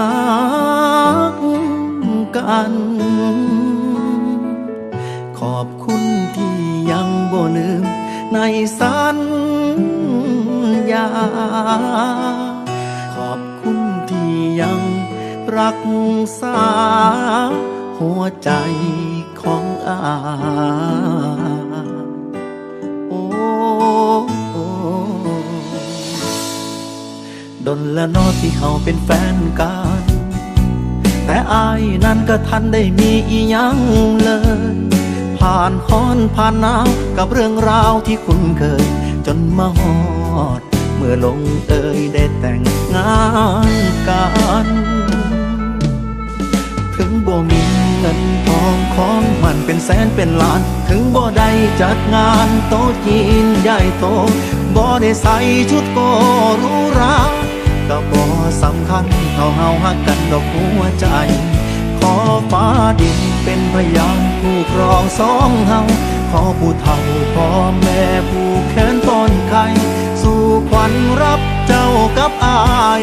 อกกัน ขอบคุณที่ยังบ่ลืมในสัญญา ขอบคุณที่ยังรักษา หัวใจของอาโอ้โดนละนอที่เขาเป็นแฟนกัน อายนั้นก็ทันได้มีอีหยังเลย ผ่านค้อนผ่านหนาวกับเรื่องราวที่คุ้นเคย จนมาฮอด เมื่อลงเอยได้แต่งงานกัน ถึงบ่มีเงินทองของมันเป็นแสนเป็นล้าน ถึงบ่ได้จัดงานโต๊ะจีนใหญ่โตบ่ได้ใส่ชุดโกหรูหราก็บ่ สำคัญเท่าเฮาหักกันดอกหัวใจ ขอฟ้าดินเป็นพยานผู้ครองสองเฮาขอผู้เฒ่าพ่อแม่ผู้แขนต้นไข่สู่ขวัญรับเจ้ากับอาย